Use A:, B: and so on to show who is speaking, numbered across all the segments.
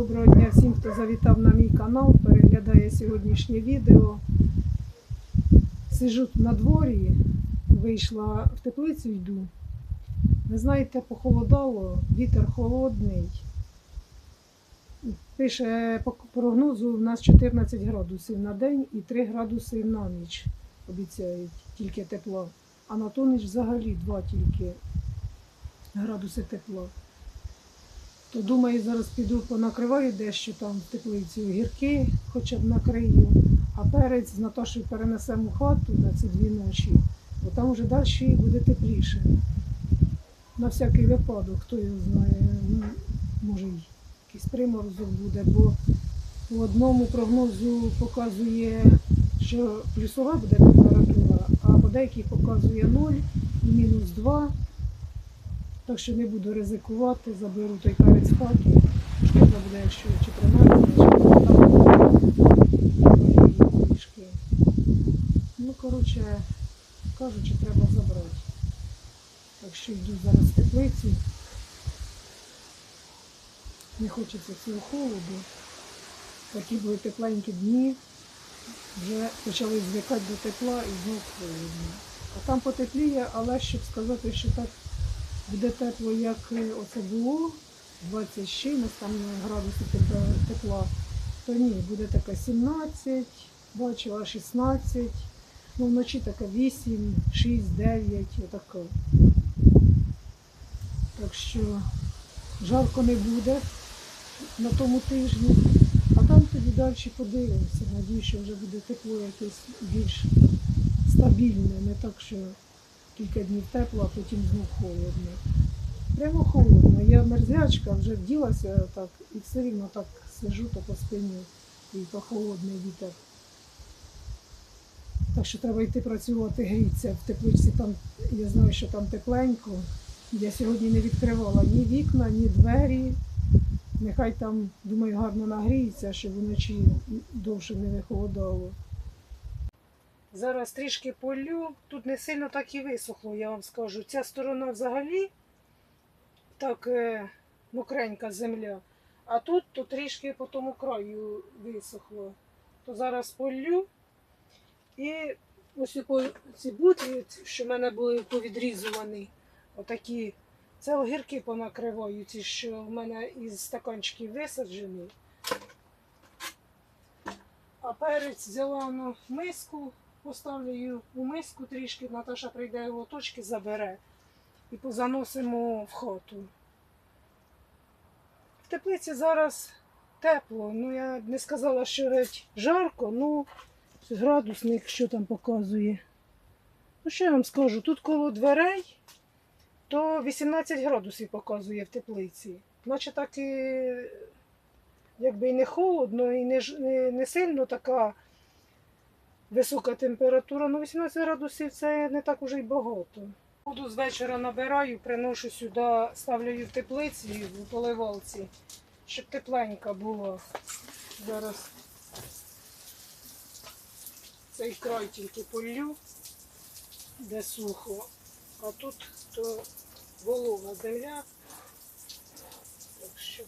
A: Доброго дня всім, хто завітав на мій канал, переглядає сьогоднішнє відео. Сижу на дворі, вийшла в теплицю, йду. Ви знаєте, похолодало, вітер холодний. Пише по прогнозу, у нас 14 градусів на день і 3 градуси на ніч обіцяють тільки тепла. А на ту ніч взагалі 2 тільки градуси тепла. То думаю, зараз піду понакриваю дещо там в теплиці огірки, хоча б накрию, а перець з Наташою перенесемо у хату на ці дві ночі, бо там вже далі буде тепліше. На всякий випадок, хто його знає, ну, може якийсь приморозок буде, бо по одному прогнозу показує, що плюсова буде температура, а по деяких показує 0 і мінус 2. Так що не буду ризикувати, заберу той перець в хаті. Шкідно буде, якщо чи примерзне, чи трішки. Ну, коротше, кажучи, треба забрати. Так що йду зараз в теплицю. Не хочеться цього холоду. Такі були тепленькі дні. Вже почали звикати до тепла і знов холодно. А там потепліє, але щоб сказати, що так буде тепло, як е, оце було, 20 з чимось там градусів тепла- то ні, буде таке 17, бачила 16, ну вночі таке 8, 6, 9, отаке. Так що жарко не буде на тому тижні, а там тоді далі подивимося. Надію, що вже буде тепло якесь більш стабільне, не так, що кілька днів тепло, а потім знов холодно. Прямо холодно. Я мерзлячка, вже вділася так і все рівно так сижу то по спині і по холодний вітер. Так що треба йти працювати, грітися в тепличці. Там я знаю, що там тепленько. Я сьогодні не відкривала ні вікна, ні двері. Нехай там, думаю, гарно нагріється, щоб вночі довше не вихолодало. Зараз трішки полю. Тут не сильно так і висохло, я вам скажу. Ця сторона взагалі так е, мокренька земля. А тут то трішки по тому краю висохло. То зараз полю. І ось ці бутлі, що в мене були повідрізувані, отакі. Це огірки понакриваю, ці, що в мене із стаканчиків висаджені. А перець взяла в миску, поставлю її у миску трішки, Наташа прийде лоточки забере і позаносимо в хату. В теплиці зараз тепло. Ну я не сказала, що геть жарко, ну градусник що там показує. Ну що я вам скажу, тут коло дверей то 18 градусів показує в теплиці. Наче так і якби і не холодно, і не, не сильно така висока температура. Ну 18 градусів це не так уже й багато. Воду з вечора набираю, приношу сюди, ставлю її в теплиці в поливалці, щоб тепленька була. Зараз цей край тільки полю, де сухо, а тут то волога земля. Так що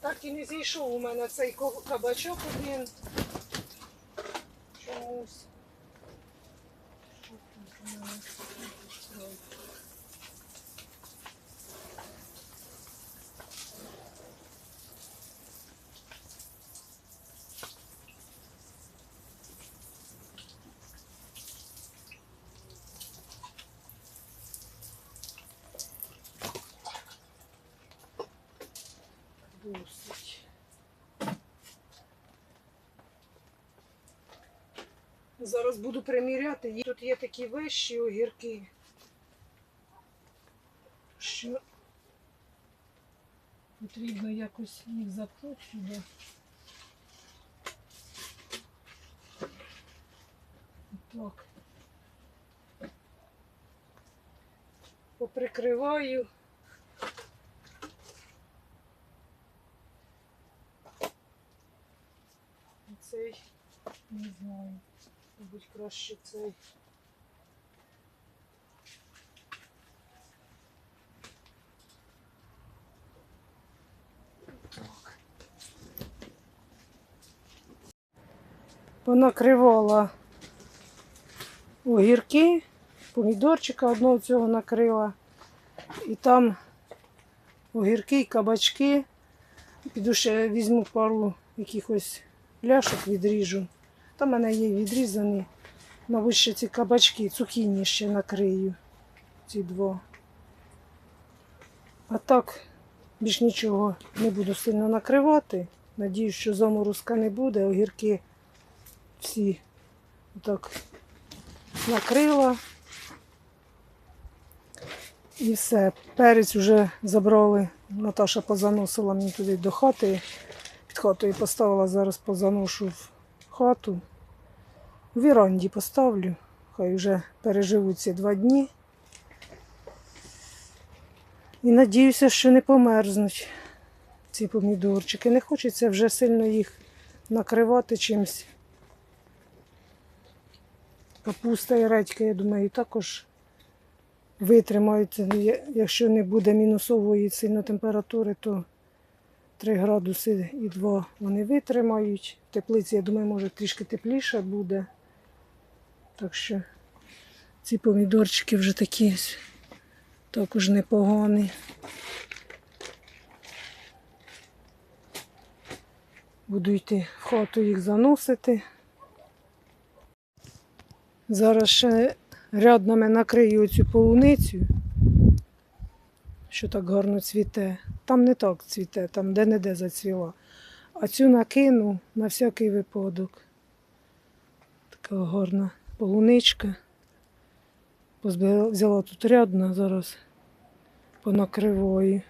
A: так і не зійшов у мене цей кабачок один. Чомусь. Що там у мене? Зараз буду приміряти. Тут є такі вищі огірки, що потрібно якось їх сюди. Так. Поприкриваю. Цей не знаю. Мабуть, краще цей.
B: Так.
A: Понакривала огірки, помідорчика одного цього накрила. І там огірки і кабачки. Піду ще візьму пару якихось ляшок відріжу. Там в мене є відрізані. Мабуть, ще ці кабачки, цукіні ще накрию. Ці два. А так, більш нічого не буду сильно накривати. Надіюсь, що заморозка не буде. Огірки всі так накрила. І все. Перець вже забрали. Наташа позаносила мені туди до хати. Під хатою поставила, зараз позаношу в хату. В віранді поставлю. Хай вже переживуть ці два дні. І надіюся, що не померзнуть ці помідорчики. Не хочеться вже сильно їх накривати чимось. Капуста і редька, я думаю, також витримають. Якщо не буде мінусової сильно температури, то 3 градуси і 2 вони витримають. В теплиці, я думаю, може трішки тепліше буде. Так що ці помідорчики вже такі також непогані. Буду йти в хату їх заносити. Зараз ще ряднами накрию цю полуницю, що так гарно цвіте. Там не так цвіте, там де-не-де зацвіла. А цю накину на всякий випадок. Така гарна полуничка. Взяла тут рядна, зараз понакриваю.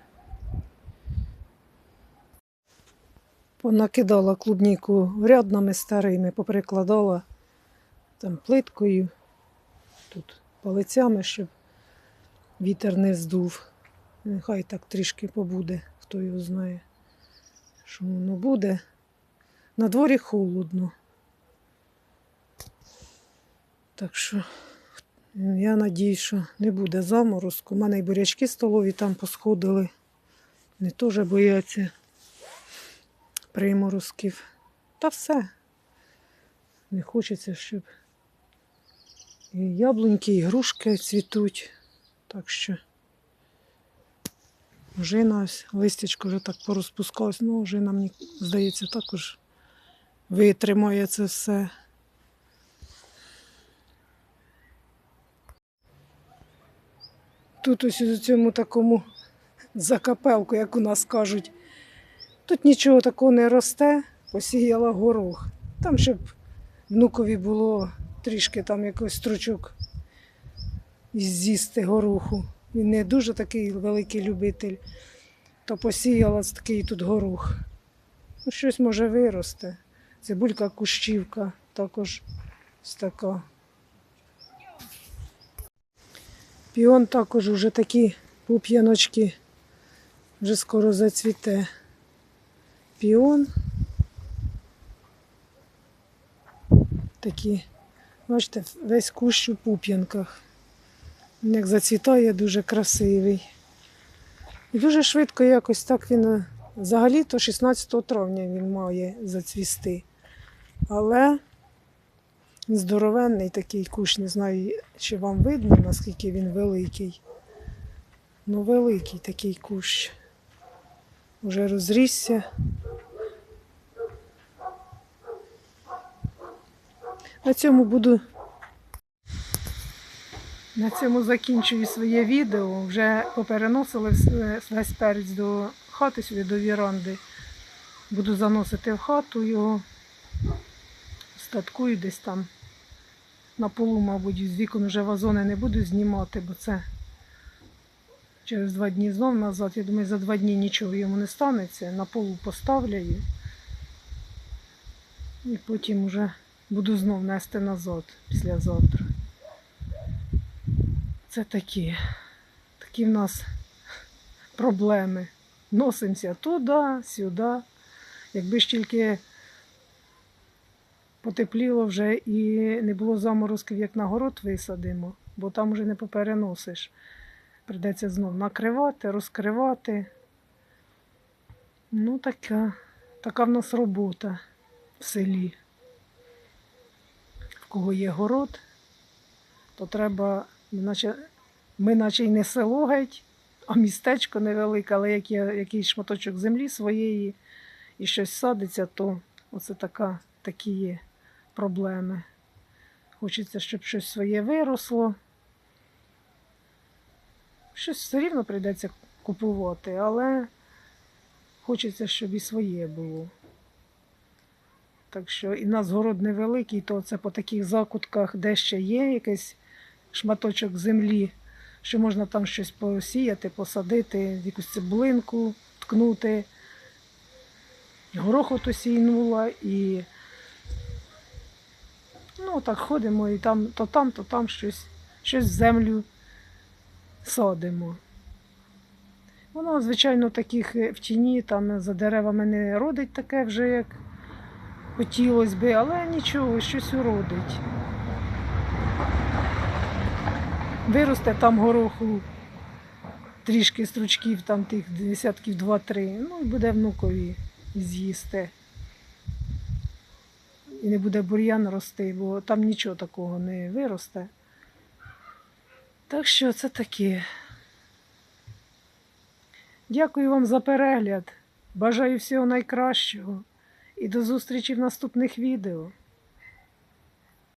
A: Понакидала клубніку ряднами старими, поприкладала там плиткою, тут палицями, щоб вітер не здув. Нехай так трішки побуде, хто його знає, що воно буде. На дворі холодно. Так що я надію, що не буде заморозку. У мене і бурячки столові там посходили. Вони теж бояться приморозків. Та все. Не хочеться, щоб і яблуньки, і грушки цвітуть. Так що ожина ось, листячко вже так порозпускалось. Ну, ожина, мені здається, також витримає це все. Тут ось у цьому такому закапелку, як у нас кажуть, тут нічого такого не росте, посіяла горох. Там, щоб внукові було трішки там якийсь стручок з'їсти гороху. Він не дуже такий великий любитель, то посіяла такий тут горох. Ну, щось може виросте. Цибулька кущівка також така. Піон також вже такі пуп'яночки, вже скоро зацвіте. Піон. Такі, бачите, весь кущ у пуп'янках. Він Як зацвітає, дуже красивий. І дуже швидко якось так він, взагалі-то 16 травня він має зацвісти. Але здоровенний такий кущ, не знаю, чи вам видно, наскільки він великий. Ну, великий такий кущ. Уже розрісся. На цьому буду. На цьому закінчую своє відео. Вже попереносили весь перець до хати сюди, до віранди. Буду заносити в хату його. Статкую десь там на полу, мабуть, з вікон вже вазони не буду знімати, бо це через два дні знов назад. Я думаю, за два дні нічого йому не станеться. На полу поставляю. І потім вже буду знов нести назад післязавтра. Це такі. Такі в нас проблеми. Носимося туди, сюди. Якби ж тільки потепліло вже і не було заморозків, як на город висадимо, бо там вже не попереносиш. Придеться знов накривати, розкривати. Ну, така, така в нас робота в селі. В кого є город, то треба, наче, ми наче й не село геть, а містечко невелике, але як є якийсь шматочок землі своєї і щось садиться, то оце така, такі є проблеми. Хочеться, щоб щось своє виросло. Щось все рівно прийдеться купувати, але хочеться, щоб і своє було. Так що і нас город невеликий, то це по таких закутках, де ще є якийсь шматочок землі, що можна там щось посіяти, посадити, якусь цибулинку, ткнути. Горох ото сійнула і ну, так ходимо і там, то там, то там щось, щось в землю садимо. Воно, звичайно, таких е, в тіні, там за деревами не родить таке вже, як хотілося би, але нічого, щось уродить. Виросте там гороху трішки стручків, там тих десятків два-три, ну буде внукові з'їсти. І не буде бур'ян рости, бо там нічого такого не виросте. Так що це таке. Дякую вам за перегляд. Бажаю всього найкращого і до зустрічі в наступних відео.